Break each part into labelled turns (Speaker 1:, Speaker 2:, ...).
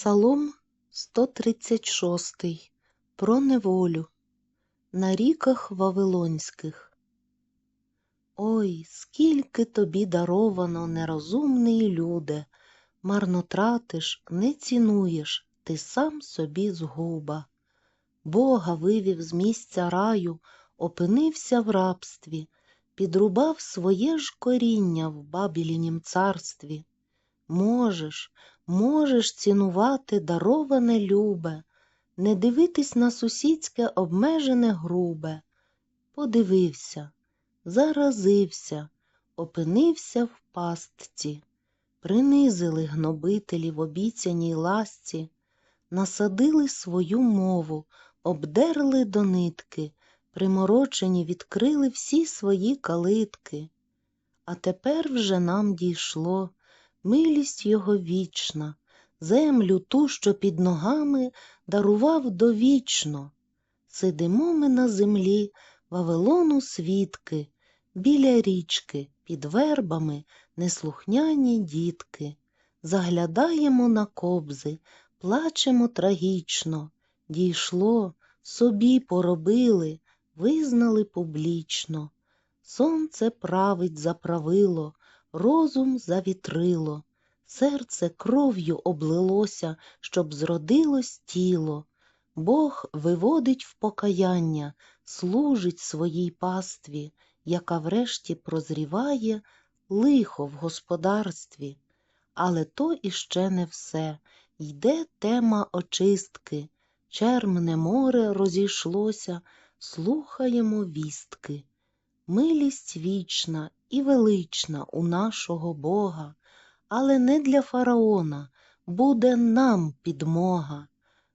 Speaker 1: Псалом 136 Про неволю на ріках Вавилонських. Ой, скільки тобі даровано, нерозумний люде, марно тратиш, не цінуєш, ти сам собі згуба. Бога вивів з місця раю, опинився в рабстві, підрубав своє ж коріння в Бабілінім царстві. Можеш, можеш цінувати дароване любе, не дивитись на сусідське обмежене грубе. Подивився, заразився, опинився в пастці, принизили гнобителі в обіцяній ласці, насадили свою мову, обдерли до нитки, приморочені відкрили всі свої калитки. А тепер вже нам дійшло милість його вічна, землю ту, що під ногами дарував довічно. Сидимо ми на землі Вавилону свідки, біля річки, під вербами неслухняні дітки. Заглядаємо на кобзи, плачемо трагічно. Дійшло, собі поробили, визнали публічно. Сонце править заправило, розум завітрило, серце кров'ю облилося, щоб зродилось тіло. Бог виводить в покаяння, служить своїй пастві, яка врешті прозріває лихо в господарстві. Але то іще не все. Йде тема очистки, чермне море розійшлося, слухаємо вістки. Милість вічна і велична у нашого Бога, але не для фараона буде нам підмога.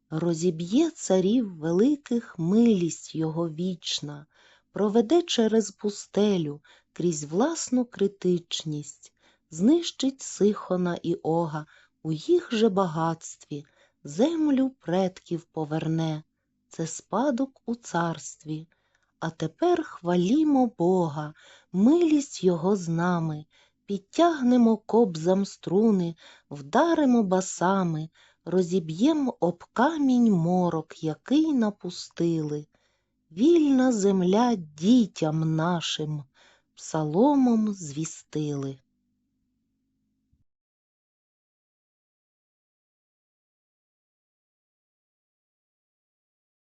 Speaker 1: Розіб'є царів великих милість його вічна, проведе через пустелю крізь власну критичність, знищить Сихона і Ога у їх же багатстві, землю предків поверне, це спадок у царстві. А тепер хвалімо Бога, милість Його з нами, підтягнемо кобзам струни, вдаримо басами, розіб'єм об камінь морок, який напустили. Вільна земля дітям нашим псаломом звістили.